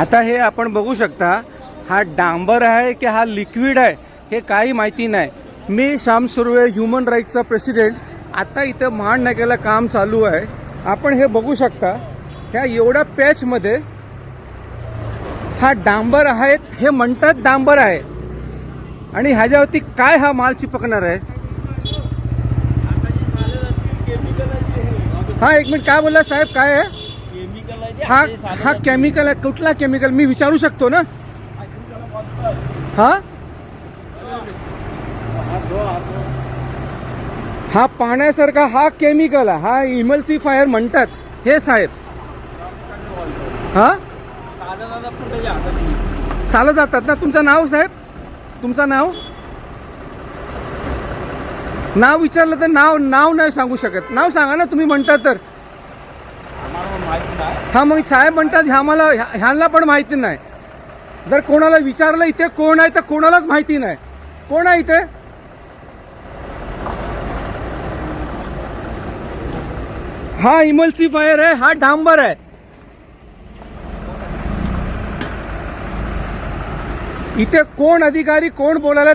आता हे आपण बघू शकता हा डांबर आहे की हा लिक्विड आहे हे काही माहिती नाही. मी श्याम सुर्वे ह्युमन राईट्सचा प्रेसिडेंट. आता इथं महाड नाक्याला काम चालू आहे. आपण हे बघू शकता ह्या एवढ्या पॅचमध्ये हा डांबर आहेत हे म्हणतात डांबर आहे. आणि ह्याच्यावरती काय हा माल चिपकणार आहे? हा एक मिनिट काय बोलला साहेब काय आहे? हा हा केमिकल आहे कुठला केमिकल मी विचारू शकतो ना? हा? हा पाण्यासारखा हा केमिकल आहे हा इमल्सिफायर म्हणतात हे साहेब. हा? चालत जातात ना? तुमचं नाव साहेब? तुमचं नाव? नाव विचारलं तर नाव नाव नाही सांगू शकत. नाव सांगा ना तुम्ही म्हणता तर. हा मग साहेब म्हणतात ह्या मला ह्यांना पण माहिती नाही. जर कोणाला विचारलं इथे कोण आहे तर कोणालाच माहिती नाही. कोण आहे इथे? हा इमल्सिफायर आहे हा डांबर आहे. इथे कोण अधिकारी कोण बोलायला